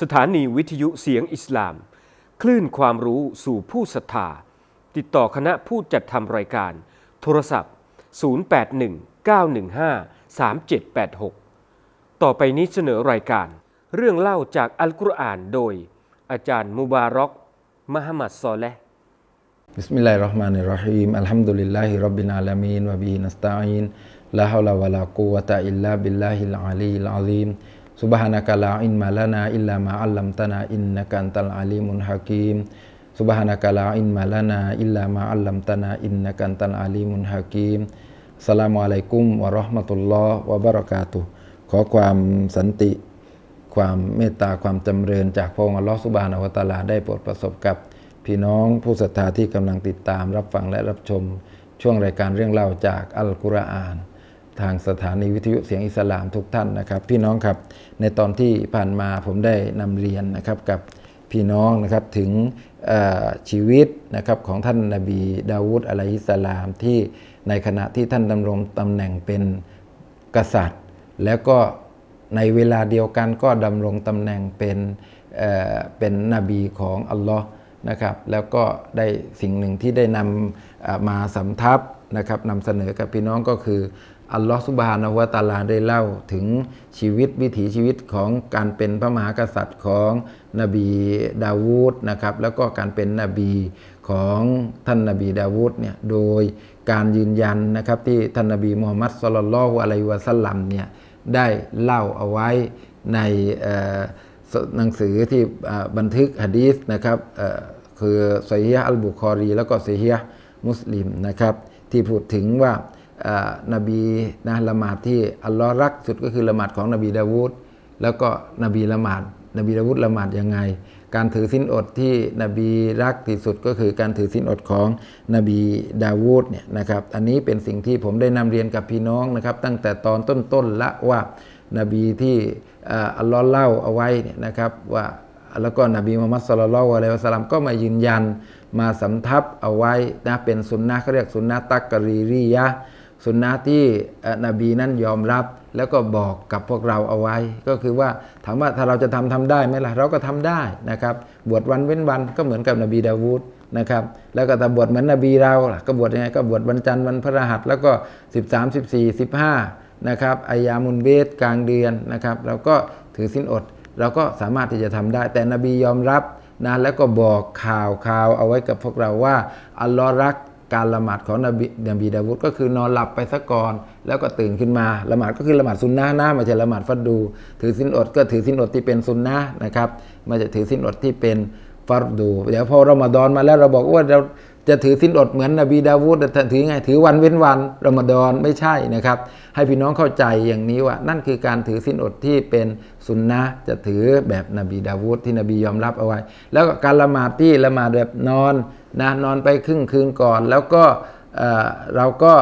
สถานีวิทยุเสียงอิสลาม คลื่นความรู้สู่ผู้ศรัทธา ติดต่อคณะผู้จัดทำรายการ โทรศัพท์ 0819153786 ต่อไปนี้เสนอรายการ เรื่องเล่าจากอัลกุรอานโดย อาจารย์มุบารอกมหมัดซอเละ بسم الله الرحمن الرحيم الحمد لله رب العالمين وبه نستعين لا حول ولا قوة إلا بالله العلي العظيم سبحانك لا علم لنا إلا ما علمتنا إنك أنت العليم الحكيم سبحانك لا علم لنا إلا ما علمتنا إنك أنت العليم الحكيم สลามุอะลัยกุมวะเราะห์มะตุลลอฮ์วะบะเราะกาตุฮ์ขอความสันติ ความเมตตาความจำเริญจากพระองค์อัลลอฮ์สุบฮานะฮูวะตะอาลาได้โปรดประสบกับ พี่น้องผู้ศรัทธาที่กำลังติดตามรับฟังและรับชม ช่วงรายการเรื่องเล่าจากอัลกุรอาน ทางสถานีวิทยุเสียงอิสลามทุกท่านนะครับ พี่น้องครับในตอนที่ผ่านมาผมได้นำเรียนนะครับกับพี่น้องนะครับถึงชีวิตนะครับของท่านนบีดาวูดอะลัยฮิสสลามที่ในขณะที่ท่านดำรงตำแหน่งเป็นกษัตริย์ แล้วก็ในเวลาเดียวกันก็ดำรงตำแหน่งเป็นเเป็นนบีของอัลลอฮ์นะครับแล้วก็ได้สิ่งหนึ่งที่ได้นำมาสำทับนะครับนำเสนอกับพี่น้องก็คือ อัลลอฮ์สุบฮานะฮูวะตาลาได้เล่าถึงชีวิตวิถีชีวิตของการเป็นพระมหากษัตริย์ของนบีดาวูดนะครับแล้วก็การเป็นนบีของท่านนบีดาวูดเนี่ยโดยการยืนยันนะครับที่ท่านนบีมูฮัมมัดสุลลัลลอฮุอะลัยฮิวะสัลลัมเนี่ยได้เล่าเอาไว้ในหนังสือที่บันทึกฮะดีษนะครับคือไซฮียอัลบุคอรี แล้วก็ไซฮียมุสลิมนะครับที่พูดถึงว่า นบีนะละหมาดที่อัลลอฮ์รักสุดก็คือละหมาดของนบีดาวูดแล้วก็นบีละหมาด นบีดาวูดละหมาดยังไง การถือสินอดที่นบีรักที่สุดก็คือการถือสินอดของนบีดาวูดเนี่ยนะครับ อันนี้เป็นสิ่งที่ผมได้นำเรียนกับพี่น้องนะครับ ตั้งแต่ตอนต้นๆละว่านบีที่อัลลอฮ์เล่าเอาไว้เนี่ยนะครับว่าแล้วก็นบีมุฮัมมัดสุลลัลอะลัยวะสัลลัมก็มายืนยันมาสำทับเอาไว้นะเป็นสุนนะเขาเรียกสุนนะตักกะรีรียะ สุนนะที่นบีนั้นยอมรับ แล้วก็บอกกับพวกเราเอาไว้ ก็คือว่าถามว่าถ้าเราจะทำทำได้ไหมล่ะเราก็ทำได้นะครับ บวชวันเว้นวันก็เหมือนกับนบีดาวูดนะครับ แล้วก็ถ้าบวชเหมือนนบีเราล่ะก็บวชยังไงก็บวชวันจันทร์วันพฤหัส แล้วก็ 13 14 15นะครับอายามุนเบสกลางเดือนนะครับเราก็ถือสินอด เราก็สามารถที่จะทำได้ แต่นบียอมรับนะแล้วก็บอกข่าวข่าวเอาไว้กับพวกเราว่าอัลลอฮ์รัก การละหมาดของนบีนบีดาวุฒก็คือนอนหลับไปสักก่อน แล้วก็ตื่นขึ้นมาละหมาดก็คือละหมาดซุนนะหนะไม่ใช่ละหมาดฟัดดู ถือสินอดก็ถือสินอดที่เป็นซุนนะนะครับไมันจะถือสินอดที่เป็นฟัดดูเดี๋ยวพอรอมฎอนมาแล้วเราบอกว่าเราจะถือสินอดเหมือนนบีดาวูดถือไงถือวันเว้นวันรอมฎอนไม่ใช่นะครับ ให้พี่น้องเข้าใจอย่างนี้ว่า นั่นคือการถือสินอดที่เป็นสุนนะจะถือแบบนบีดาวูดที่นบียอมรับเอาไว้ แล้วก็การละหมาดที่ละหมาดแบบนอน นะนอนไปครึ่งคืนก่อน แล้วก็เราก็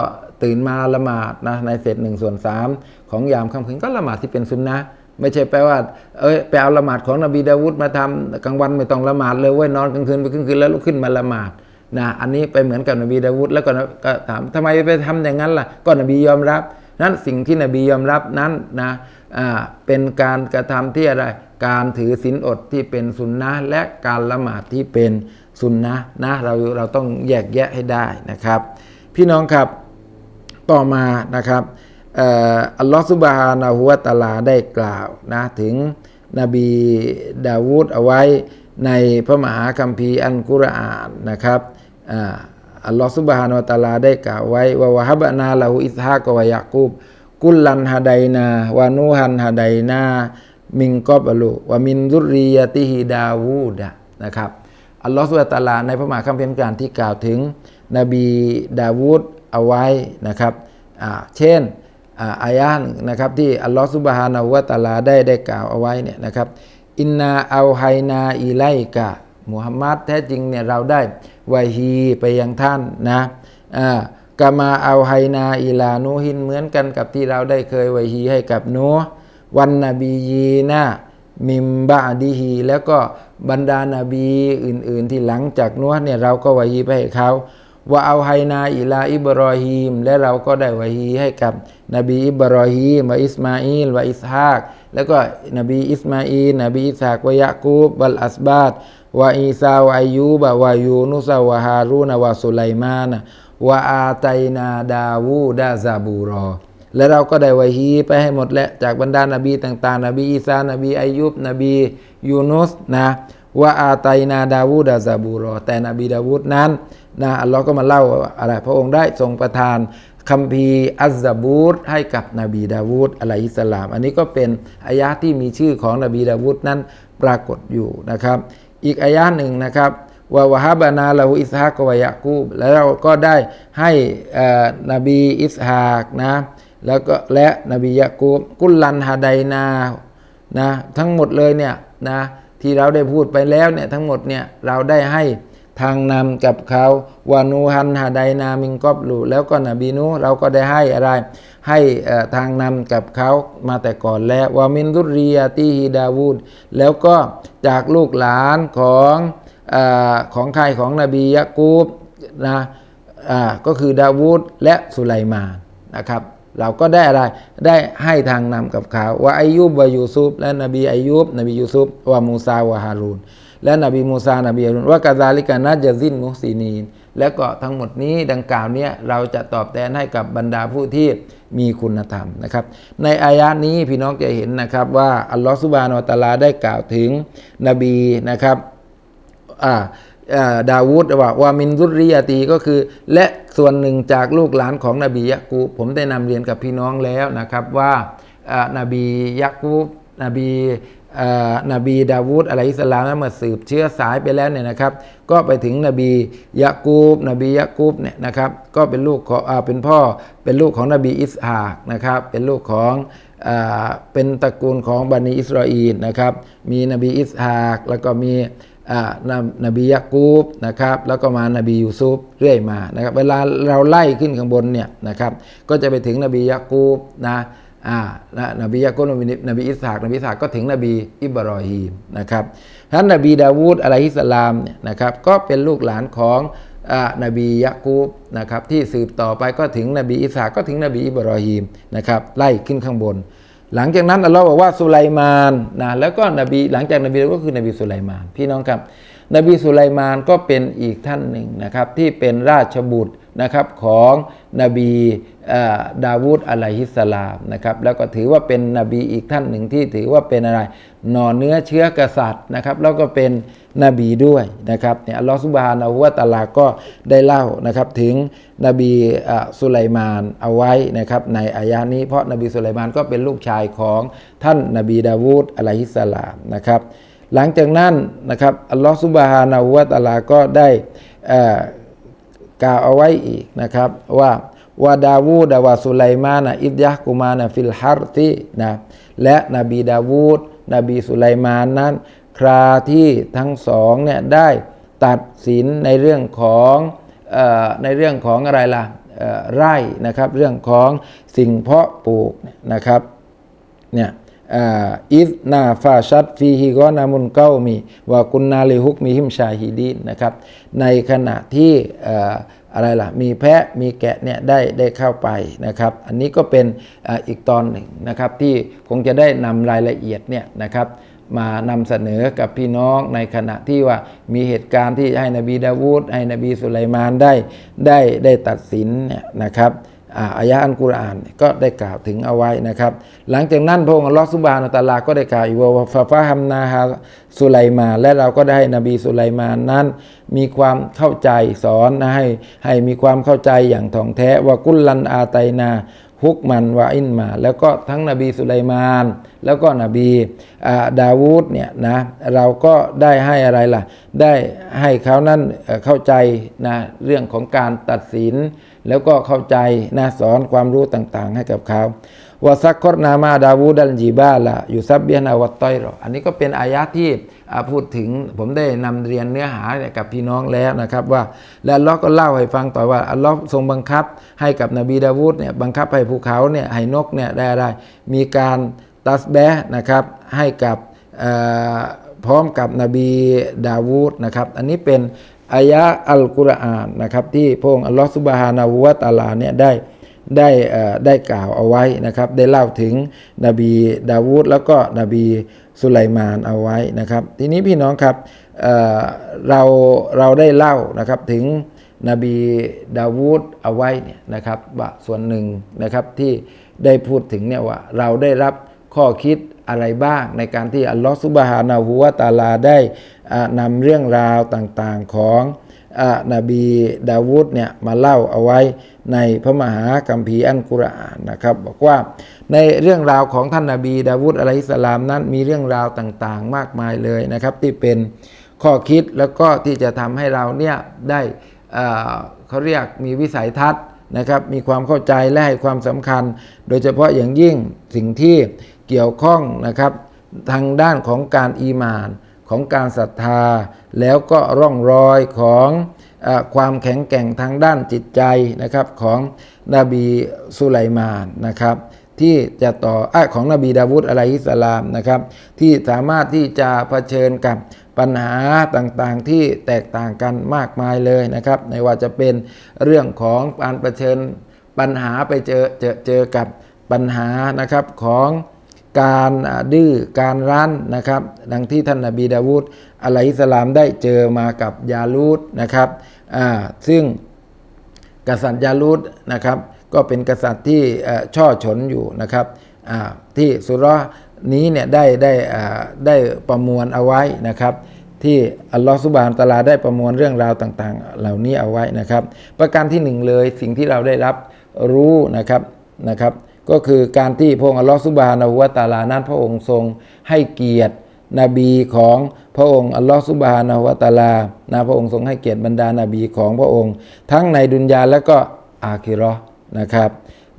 ตื่นมาละหมาดนะในเศษหนึ่งส่วนสามของยามค่ำคืนก็ละหมาดที่เป็นสุนนะไม่ใช่แปลว่าเอ้ยไปเอาละหมาดของนบีดาวูดมาทำกลางวันไม่ต้องละหมาดเลยเว้ยนอนกลางคืนไปครึ่งคืนแล้วลุกขึ้นมาละหมาดนะอันนี้ไปเหมือนกับนบีดาวุฒแล้วก็ก็ถามทำไมไปทำอย่างนั้นล่ะก็นบียอมรับ นั้นสิ่งที่นบียอมรับนั้นนะอ่าเป็นการกระทำที่อะไร การถือศีลอดที่เป็นสุนนะและการละหมาดที่เป็น สุนนะนะเราเราต้องแยกแยะให้ได้นะครับ พี่น้องครับต่อมานะครับอัลลอฮฺซุบฮานะฮูวตาลาได้กล่าวนะถึงนบีดาวูดเอาไว้ในพระมหาคัมภีร์อันกุรอานนะครับอัลลอฮฺซุบฮานะฮูวตาลาได้กล่าวไว้ว่าวะฮับนาละหูอิสฮากวะยะกูบกุลลันฮะไดนาวานูฮันฮะไดนามิงกอบอลุวะมินซุรริยะติฮิดาวูดะนะครับ อัลลอฮฺสุบะตาลาในพระมหาคัมภีร์กุรที่กล่าวถึง นบีดาวูดเอาไว้นะครับเช่นอาอยะห์นึ่งนะครับที่อัลลอฮฺซุบฮานะฮูวะตาลาได้ได้กล่าวเอาไว้เนี่ยนะครับอินนาเอาไฮนาอิไลกะมุฮัมมัดแท้จริงเนี่ยเราได้วะฮีไปยังท่านนะอ่ากามาเอาไฮนาอิลานูฮินเหมือนกันกับที่เราได้เคยวะฮีให้กับนูวันนบียีนะมิมบะดีฮีแล้วก็ บรรดานาบีอื่น ๆ ที่หลังจากนัวเนี่ยเราก็วะฮีไปให้เขาว่าเอาไฮนาอิลาอิบรอฮีม และเราก็ได้วะฮีให้กับนบีอิบรอฮีมวะอิสมาอิลวะอิสฮาก แล้วก็นบีอิสมาอีลนบีอิสฮากวะยะกูบวัลอัสบาตวะอีซาวอายูบะวะยูนุสวะฮารูนวะสุไลมานวะอาไตนาดาวูดาซาบูรอ และเราก็ได้วะฮีไปให้หมดแล้วจากบรรดานาบีต่างๆ นบีอีสานบีอายุบนบียูนุสนะว่าอาตัยนาดาวูดาซาบูรอ แต่นบีดาวูดนั้นนะอัลลอฮ์ก็มาเล่าว่าอะไร พระองค์ได้ทรงประทานคัมภีร์อัซซาบูดให้กับนบีดาวูดอะลัยฮิสลาม อันนี้ก็เป็นอายะที่มีชื่อของนบีดาวูดนั้นปรากฏอยู่นะครับ อีกอายะหนึ่งนะครับวาวะฮาบานาลาหูอิสฮากวะยะกูบแล้วเราก็ได้ให้นบีอิสฮากนะ แล้วก็และนบียะกูกุลันฮาไดนานะทั้งหมดเลยเนี่ยนะที่เราได้พูดไปแล้วเนี่ยทั้งหมดเนี่ยเราได้ให้ทางนำกับเขาวานูฮันฮาไดนามิงกอบลูแล้วก็นบีนูเราก็ได้ให้อะไร ให้ทางนำกับเขามาแต่ก่อนแล้ววามินดุริยตีฮิดาวูดแล้วก็จากลูกหลานของอของใครของนบียะกูบนะก็คือดาวูดและสุไลมานนะครับ เราก็ได้อะไรได้ให้ทางนำกับเขาว่าอายุบวายูซุบและนบีอายุบนบียูซุบว่ามูซาวะฮารูนและนบีมูซานบีฮารูนว่ากาซาลิกานาจะซินมุซีนีนและก็ทั้งหมดนี้ดังกล่าวเนี้เราจะตอบแทนให้กับบรรดาผู้ที่มีคุณธรรมนะครับ ในอายะห์นี้พี่น้องจะเห็นนะครับว่าอัลลอฮฺสุบานอตาลาได้กล่าวถึงนบีนะครับอ่าอาดาวูดว่าว่ามินรุริยตีก็คือ และ ส่วนหนึ่งจากลูกหลานของนบียะกูบผมได้นำเรียนกับพี่น้องแล้วนะครับว่าอ่านบียะกูบนบีนบีดาวูดอะลัยฮิสลามนั้นเมื่อสืบเชื้อสายไปแล้วเนี่ยนะครับ ก็ไปถึงนบียะกูบ นบียะกูบเนี่ยนะครับ ก็เป็นลูกของเป็นพ่อเป็นลูกของนบีอิสฮากนะครับ เป็นลูกของเป็นตระกูลของบันิอิสราเอลนะครับ มีนบีอิสฮากแล้วก็มี นนบียะกูบนะครับแล้วก็มานบียูซุฟเรื่อยมานะครับเวลาเราไล่ขึ้นข้างบนเนี่ยนะครับก็จะไปถึงนบียะกูบนะอ่านะนบียะกูบนบีนบีอิสฮากนบีอิสฮากก็ถึงนบีอิบรอฮีมนะครับท่านนบีดาวูดอะลัยฮิสลามเนี่ยนะครับก็เป็นลูกหลานของอ่านบียะกูบนะครับที่สืบต่อไปก็ถึงนบีอิสาก็ถึงนบีอิบรอฮีมนะครับไล่ขึ้นข้างบน หลังจากนั้นอัลลอฮ์บอกว่าสุไลมานนะแล้วก็นบีหลังจากนบีก็คือนบีสุไลมาน พี่น้องครับ นบีสุไลมานก็เป็นอีกท่านหนึ่งนะครับ ที่เป็นราชบุตร นะครับของนบีอ่อดาวูดอะลัยฮิสสลามนะครับแล้วก็ถือว่าเป็นนบีอีกท่านหนึ่งที่ถือว่าเป็นอะไรหน่อเนื้อเชื้อกษัตริย์นะครับแล้วก็เป็นนบีด้วยนะครับเนี่ยอัลลอฮฺสุบฮานะฮูวะตาลาก็ได้เล่านะครับถึงนบีสุไลมานเอาไว้นะครับในอายะนี้ เพราะนบีสุไลมานก็เป็นลูกชายของท่านนบีดาวูดอะลัยฮิสสลามนะครับหลังจากนั้นนะครับอัลลอฮฺซุบฮานาหูวะตาลาก็ได้อ่อ กล่าวเอาไว้อีกนะครับ ว่าวาดาวูดาวาสุไลมานะอิดยะกุมานะฟิลฮาร์ตินะและนบีดาวูดนบีสุไลมานนั้น คราที่ทั้งสองเนี่ยได้ตัดสินในเรื่องของออในเรื่องของอะไรล่ะไร่นะครับ เรื่องของสิ่งเพาะปลูกนะครับเนี่ย อิสนาฟาชัดฟีฮิกอนามุนเก้ามีว่ากุนนาลิฮุกมีหิมชาฮิดีนนะครับ ในขณะที่อะไรล่ะ มีแพะมีแกะเนี่ยได้ได้เข้าไปนะครับ อันนี้ก็เป็นอีกตอนหนึ่งนะครับ ที่คงจะได้นำรายละเอียดเนี่ยนะครับมานำเสนอกับพี่น้องในขณะที่ว่ามีเหตุการณ์ที่ให้นบีดาวูดให้นบีสุไลมานได้ได้ได้ตัดสินเนี่ยนะครับ อ่าอายะอันกุรอานก็ได้กล่าวถึงเอาไว้นะครับ หลังจากนั้นพระองค์อัลอสุบานะฮูวะตะอาลาก็ได้กล่าวอีกว่าฟาฟาฮัมนาฮาสุไลมา และเราก็ได้ให้นบีสุไลมานั้น มีความเข้าใจสอนนะให้ให้มีความเข้าใจอย่างถ่องแท้ว่ากุลลันอาไตนาฮุกมันวาอินมา แล้วก็ทั้งนบีสุไลมาน แล้วก็นบีอาดาวูดเนี่ยนะเราก็ได้ให้อะไรล่ะ ได้ให้เขานั้นเข้าใจนะเรื่องของการตัดสิน แล้วก็เข้าใจนะสอนความรู้ต่างๆ ให้กับเขาวาซักครนามาดาวูดัลจีบาละอยู่ซับเบียนาวัตตอยรออันนี้ก็เป็นอายะที่พูดถึงผมได้นำเรียนเนื้อหากับพี่น้องแล้วนะครับว่าและลอก็เล่าให้ฟังต่อว่าอัลลอฮ์ทรงบังคับให้กับนบีดาวูดเนี่ยบังคับให้ภูเขาเนี่ยให้นกเนี่ยได้อะไรมีการตัสแบะนะครับให้กับพร้อมกับนบีดาวูดนะครับ อันนี้เป็น อายะอัลกุรอานนะครับที่พระองค์อัลลอฮฺสุบฮานาวะตะอาลาเนี่ยได้ได้ได้กล่าวเอาไว้นะครับ ได้เล่าถึงนบีดาวูดแล้วก็นบีสุไลมานเอาไว้นะครับ ทีนี้พี่น้องครับเเราเราได้เล่านะครับถึงนบีดาวูดเอาไว้เนี่ยนะครับว่าส่วนหนึ่งนะครับที่ได้พูดถึงเนี่ยว่าเราได้รับข้อคิด อะไรบ้าง ในการที่อัลลอฮฺซุบฮานะฮูวะตาลาได้อ่านำเรื่องราวต่างๆของอนบีดาวูดเนี่ยมาเล่าเอาไว้ในพระมหากัมภีร์อันกุรอานนะครับบอกว่าในเรื่องราวของท่านนาบีดาวูดอะลัยฮิสสลามนั้นมีเรื่องราวต่างๆ มากมายเลยนะครับที่เป็นข้อคิดแล้วก็ที่จะทำให้เราเนี่ยได้เขาเรียกมีวิสัยทัศน์นะครับมีความเข้าใจและให้ความสำคัญ โดยเฉพาะอย่างยิ่งสิ่งที่ เกี่ยวข้องนะครับ ทางด้านของการอีมาน ของการศรัทธา แล้วก็ร่องรอยของอความแข็งแกร่งทางด้านจิตใจนะครับของนบีสุไลมานนะครับที่จะต่ออของนบีดาวุฒอะลัยฮิสลามนะครับ ที่สามารถที่จะเผชิญกับปัญหาต่างๆที่แตกต่างกันมากมายเลยนะครับไม่ว่าจะเป็นเรื่องของการเผชิญปัญหาไปเจอเจอเจอกับปัญหานะครับของ การดื้อการรั้นนะครับดังที่ท่านนบีดาวูดอะลัยฮิสสลามได้เจอมากับยาลูดนะครับซึ่งกษัตริย์ยาลูดนะครับ ก็เป็นกษัตริย์ที่ช่อฉนอยู่นะครับที่สุรนี้เนี่ยได้ได้ได้ประมวลเอาไว้นะครับ ที่อัลลอฮฺสุบานตาลาได้ประมวลเรื่องราวต่างๆ เหล่านี้เอาไว้นะครับ ประการที่หนึ่งเลยสิ่งที่เราได้รับรู้นะครับนะครับ ก็คือการที่พระองค์อัลลอฮฺสุบฮานะฮูวะตาลานั้นพระองค์ทรงให้เกียรตินบีของพระองค์อัลลอฮฺสุบฮานะฮูวะตาลานะพระองค์ทรงให้เกียรติบรรดานาบีของพระองค์ ทั้งในดุนยาและก็อาคิราะห์นะครับ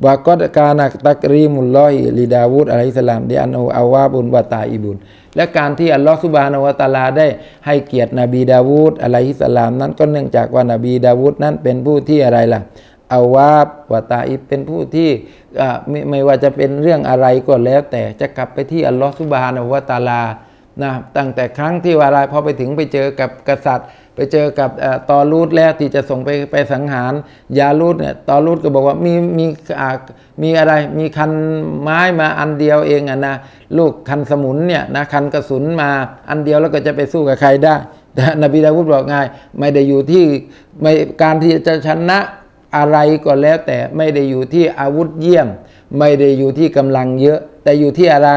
วากอดกานักตักรีมุลลอฮิลิดาวูดอะลัยฮิสลามดิอันอูอาวาบุนวะตาอิบุนและการที่อัลลอฮฺสุบฮานะฮูวะตาลาได้ให้เกียรตินบีดาวูดอะลัยฮิสลามนั้นก็เนื่องจากว่านบีดาวูดนั้นเป็นผู้ที่อะไรล่ะ อาวาบวตาอิเป็นผู้ที่ไม่ไม่ว่าจะเป็นเรื่องอะไรก็แล้ว แต่จะกลับไปที่อัลลอฮฺสุบฮานะฮูวะตาลานะตั้งแต่ครั้งที่วาอะไรพอไปถึงไปเจอกับกษัตริย์ ไปเจอกับอตอรูดแล้วที่จะส่งไปไปสังหาร ยาลูดเนี่ยตอรูดก็บอกว่ามีมีมีอะไรมีคันไม้มาอันเดียวเองอะนะลูกคันสมุนเนี่ยนะคันกระสุนมาอันเดียวแล้วก็จะไปสู้กับใครได้นบีดาวุฒบอกไงไม่ได้อยู่ที่ไม่การที่จะชนะ อะไรก็แล้วแต่ไม่ได้อยู่ที่อาวุธเยี่ยม ไม่ได้อยู่ที่กำลังเยอะ แต่อยู่ที่อะไร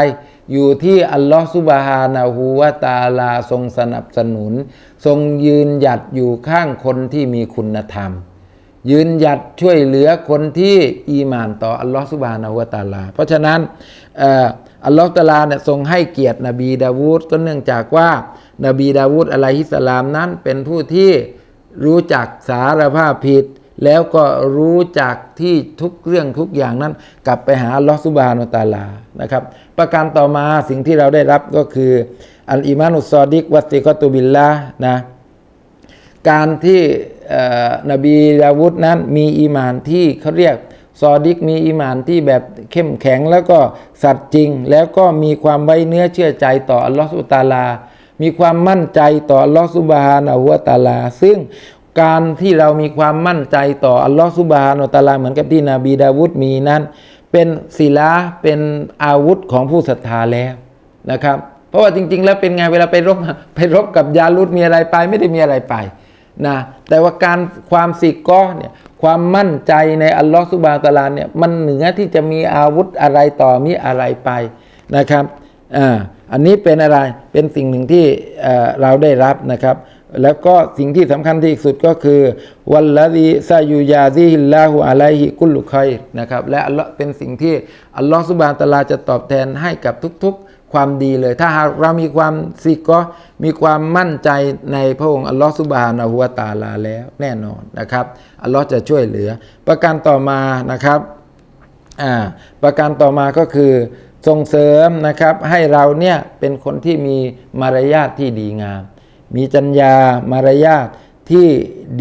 อยู่ที่อัลลอฮฺซุบฮานะฮูวะตาลาทรงสนับสนุน ทรงยืนหยัดอยู่ข้างคนที่มีคุณธรรม ยืนหยัดช่วยเหลือคนที่อีมานต่ออัลลอฮฺสุบฮานะฮูวะตาลา เพราะฉะนั้นอัลลอฮฺตาลาเนี่ยทรงให้เกียรตินบีดาวูดก็เนื่องจากว่านบีดาวูดอะลัยฮิสสลามนั้นเป็นผู้ที่รู้จักสารภาพผิด แล้วก็รู้จักที่ทุกเรื่องทุกอย่างนั้น กลับไปหาลอสุบานุตาลานะครับ ประการต่อมาสิ่งที่เราได้รับก็คือ อัลอีมานุสซอดิกวัตติกอตุบิลละนะการที่อ่อนบีดาวุฒนั้นมีอีมานที่เขาเรียกซอดิกมีอีมานที่แบบเข้มแข็งแล้วก็สัตย์จริง แล้วก็มีความไว้เนื้อเชื่อใจต่ออัลลอฮฺสุบานะฮูวะตาลา มีความมั่นใจต่ออัลลอฮฺสุบฮานะฮูวะตาลา ซึ่ง การที่เรามีความมั่นใจต่ออัลลอฮฺสุบฮานะฮูวะตะอาลาเหมือนกับที่นบีดาวุฒมีนั้น เป็นศิลาเป็นอาวุธของผู้ศรัทธาแล้วนะครับ เพราะว่าจริง ๆ แล้วเป็นไงเวลาไปรบไปรบกับยาลุดมีอะไรไป ไม่ได้มีอะไรไปนะแต่ว่าการความสิกก็เนี่ยความมั่นใจในอัลลอฮฺสุบฮานะฮูวะตะอาลาเนี่ยมันเหนือที่จะมีอาวุธอะไรต่อมีอะไรไปนะครับอ่าอันนี้เป็นอะไรเป็นสิ่งหนึ่งที่เราได้รับนะครับ แล้วก็สิ่งที่สำคัญที่สุดก็คือ วัลลดีซายูยาซีฮิลลาหูอะลัยฮิกุลุคัยนะครับ และอัลลอฮ์เป็นสิ่งที่อัลลอฮฺสุบานตะอาลาจะตอบแทนให้กับทุกๆ ความดีเลย ถ้าหากเรามีความสิกก็มีความมั่นใจในพระองค์อัลลอฮฺสุบานะฮูวตาลาแล้วแน่นอนนะครับอัลลอฮ์จะช่วยเหลือ ประการต่อมานะครับอ่าประการต่อมาก็คือส่งเสริมนะครับให้เราเนี่ยเป็นคนที่มีมารยาทที่ดีงาม มีจัญญามารยาทที่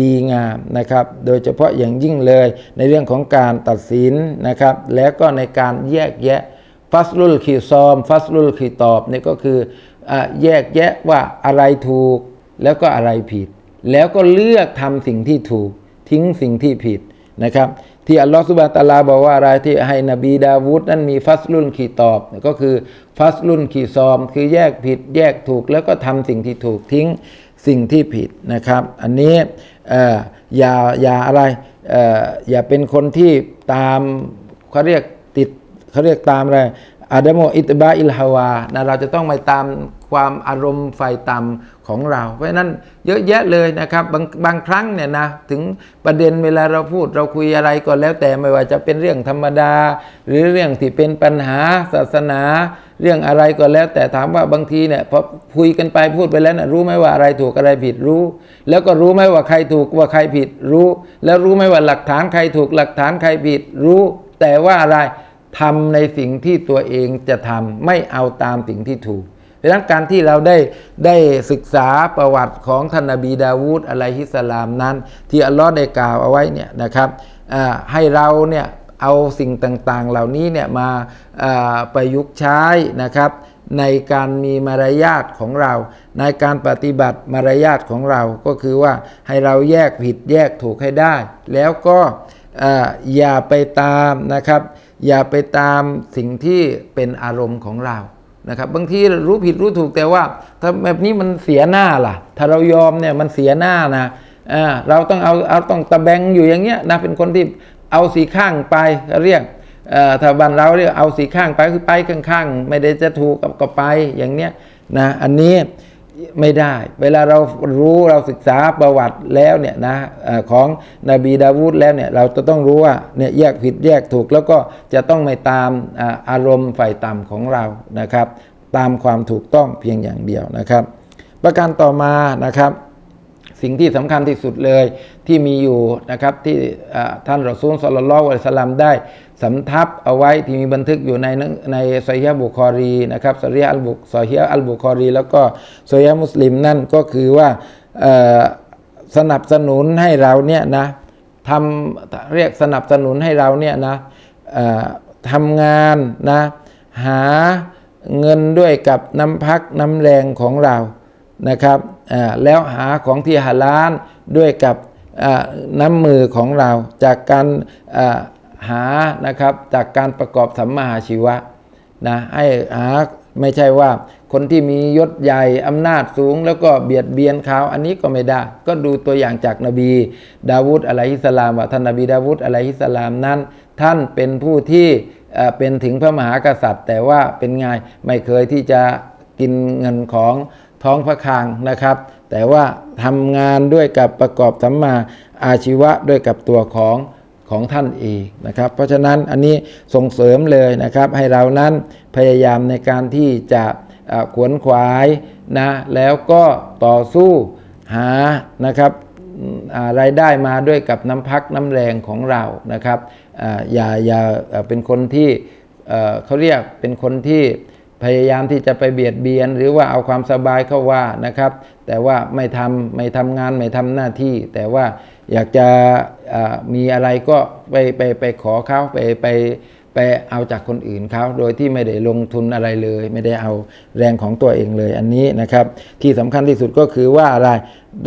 ดีงามนะครับ โดยเฉพาะอย่างยิ่งเลยในเรื่องของการตัดสินนะครับ แล้วก็ในการแยกแยะฟัสลุลขีซอม ฟัสลุลขีตอบนี่ก็คืออแยกแยะว่าอะไรถูกแล้วก็อะไรผิด แล้วก็เลือกทำสิ่งที่ถูกทิ้งสิ่งที่ผิดนะครับ ที่อัลลอฮฺสุบฮานตาลาบอกว่าอะไรที่ให้นบีดาวูดนั้นมีฟัสลุนขีตอบ ก็คือฟัสลุนขีซอม คือแยกผิดแยกถูกแล้วก็ทำสิ่งที่ถูกทิ้งสิ่งที่ผิดนะครับ อันนี้อย่าอย่าอะไรออย่าเป็นคนที่ตามเขาเรียกติดเขาเรียกตามอะไรอาดามอิตบาอิลฮาวานะเราจะต้องไปตาม ความอารมณ์ไฟต่ำของเรา เพราะนั้นเยอะแยะเลยนะครับบางบางครั้งเนี่ยนะถึงประเด็นเวลาเราพูดเราคุยอะไรก็แล้วแต่ไม่ว่าจะเป็นเรื่องธรรมดา หรือเรื่องที่เป็นปัญหาศาสนา เรื่องอะไรก็แล้ว แต่ถามว่าบางทีเนี่ยพอคุยกันไปพูดไปแล้วนะรู้ไหมว่าอะไรถูกอะไรผิดรู้ แล้วก็รู้ไหมว่าใครถูกว่าใครผิดรู้ แล้วรู้ไหมว่าหลักฐานใครถูกหลักฐานใครผิดรู้ แต่ว่าอะไรทำในสิ่งที่ตัวเองจะทำไม่เอาตามสิ่งที่ถูก เพราะฉะนั้นการที่เราได้ได้ศึกษาประวัติของท่านนบีดาวูดอะลัยฮิสลามนั้น ที่อัลลอฮ์ได้กล่าวเอาไว้เนี่ยนะครับให้เราเนี่ยเอาสิ่งต่างๆ เหล่านี้เนี่ยมาประยุกต์ใช้นะครับ ในการมีมารยาทของเรา ในการปฏิบัติมารยาทของเราก็คือว่าให้เราแยกผิดแยกถูกให้ได้ แล้วก็อ่าอย่าไปตามนะครับ อย่าไปตามสิ่งที่เป็นอารมณ์ของเรา นะครับบางทีรู้ผิดรู้ถูกแต่ว่า ถ้าแบบนี้มันเสียหน้าล่ะ ถ้าเรายอมเนี่ยมันเสียหน้านะเราต้องเอาเอาต้องตะแบงอยู่อย่างเงี้ยนะเป็นคนที่เอาสีข้างไปเรียกถ้าบ้านเราเรียกเอาสีข้างไปคือไปข้างๆ ไม่ได้จะถูกกับก็ไปอย่างเนี้ยนะอันนี้ ไม่ได้ เวลาเรารู้เราศึกษาประวัติแล้วเนี่ยนะของนบีดาวูดแล้วเนี่ยเราจะต้องรู้ว่าเนี่ยแยกผิดแยกถูก แล้วก็จะต้องไม่ตามอาอารมณ์ฝ่ายต่ำของเรานะครับ ตามความถูกต้องเพียงอย่างเดียวนะครับ ประการต่อมานะครับ สิ่งที่สำคัญที่สุดเลยที่มีอยู่นะครับที่ท่านรอซูลสลลัลลอฮุอะลัยฮิวะสัลลัมได้สำทับเอาไว้ที่มีบันทึกอยู่ในหนังในซอฮีฮ์บุคอรีนะครับซอฮีฮ์อัลบุซอฮีฮ์อัลบุคอรี แล้วก็ซอฮีฮ์มุสลิมนั่นก็คือว่าสนับสนุนให้เราเนี่ยนะทำเรียกสนับสนุนให้เราเนี่ยนะทำงานนะหาเงินด้วยกับน้ำพักน้ำแรงของเรานะครับ แล้วหาของที่ฮาลาลด้วยกับน้ำมือของเราจากการหานะครับจากการประกอบสัมมาชีวะนะให้หาไม่ใช่ว่าคนที่มียศใหญ่อำนาจสูง แล้วก็เบียดเบียนเขาอันนี้ก็ไม่ได้ ก็ดูตัวอย่างจากนบี ดาวูดอะลัยฮิสลามว่าท่านนบีดาวูดอะลัยฮิสลามนั้น ท่านเป็นผู้ที่เป็นถึงพระมหากษัตริย์ แต่ว่าเป็นไงไม่เคยที่จะกินเงินของ ท้องพระคลังนะครับ แต่ว่าทำงานด้วยกับประกอบสัมมาอาชีวะด้วยกับตัวของของท่านเองนะครับ เพราะฉะนั้นอันนี้ส่งเสริมเลยนะครับ ให้เรานั้นพยายามในการที่จะขวนขวายนะแล้วก็ต่อสู้หานะครับรายได้มาด้วยกับน้ำพักน้ำแรงของเรานะครับออย่าอย่าเป็นคนที่เขาเรียกเป็นคนที่ พยายามที่จะไปเบียดเบียนหรือว่าเอาความสบายเข้าว่านะครับ แต่ว่าไม่ทำไม่ทำงานไม่ทำหน้าที่ แต่ว่าอยากจะมีอะไรก็ไปไปไปขอเขาไปไปไปเอาจากคนอื่นเขาโดยที่ไม่ได้ลงทุนอะไรเลย ไม่ได้เอาแรงของตัวเองเลยอันนี้นะครับ ที่สำคัญที่สุดก็คือว่าอะไร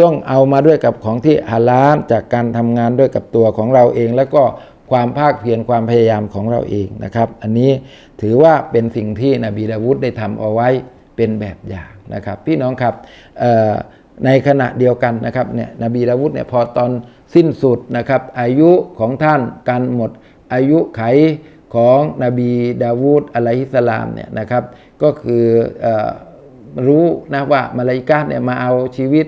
ต้องเอามาด้วยกับของที่ฮาลาลจากการทำงานด้วยกับตัวของเราเอง แล้วก็ ความภาคเพียรความพยายามของเราเองนะครับ อันนี้ถือว่าเป็นสิ่งที่นบีดาวุฒได้ทำเอาไว้เป็นแบบอย่างนะครับ พี่น้องครับในขณะเดียวกันนะครับเนี่ยนบีดาวุฒเนี่ยพอตอนสิ้นสุดนะครับอายุของท่านการหมดอายุไขของนบีดาวูดอะลัยฮิสลามเนี่ยนะครับ ก็คืออรู้นะว่ามาลาอิกาเนี่ยมาเอาชีวิต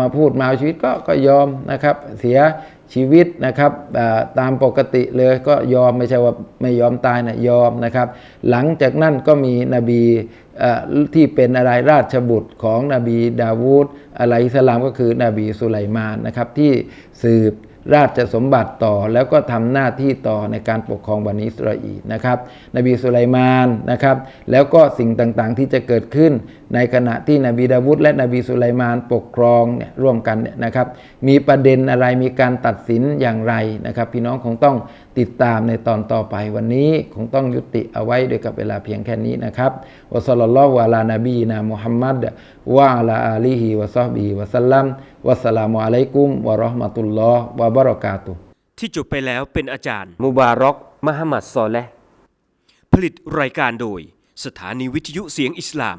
มาพูดมาเอาชีวิตก็ก็ยอมนะครับเสียชีวิตนะครับตามปกติเลยก็ยอมไม่ใช่ว่าไม่ยอมตายนะยอมนะครับ หลังจากนั้นก็มีนบีที่เป็นอะไรราชบุตรของนบีดาวูดอะลัยฮิสลามก็คือนบีสุไลมานนะครับที่สืบราชสมบัติต่อแล้วก็ทำหน้าที่ต่อในการปกครองบันิสราอีนะครับ นบีสุไลมานนะครับ แล้วก็สิ่งต่างๆที่จะเกิดขึ้น ในขณะที่นบีดาวุฒและนบีสุไลมานปกครองเนี่ยร่วมกันเนี่ยนะครับ มีประเด็นอะไรมีการตัดสินอย่างไรนะครับ พี่น้องคงต้องติดตามในตอนต่อไปวันนี้คงต้องยุติเอาไว้ด้วยกับเวลาเพียงแค่นี้นะครับวะซัลลัลลอฮุอะลานบีนามุฮัมมัดวะอะลาอาลีฮิวะซอฮบีวะสัลลัมวัสสลามุอะลัยกุมวะเราะห์มะตุลลอฮ์วะบะเราะกาตุฮ์ที่จบไปแล้วเป็นอาจารย์ มุบารอกมหมัดซอและห์ผลิตรายการโดย สถานีวิทยุเสียงอิสลาม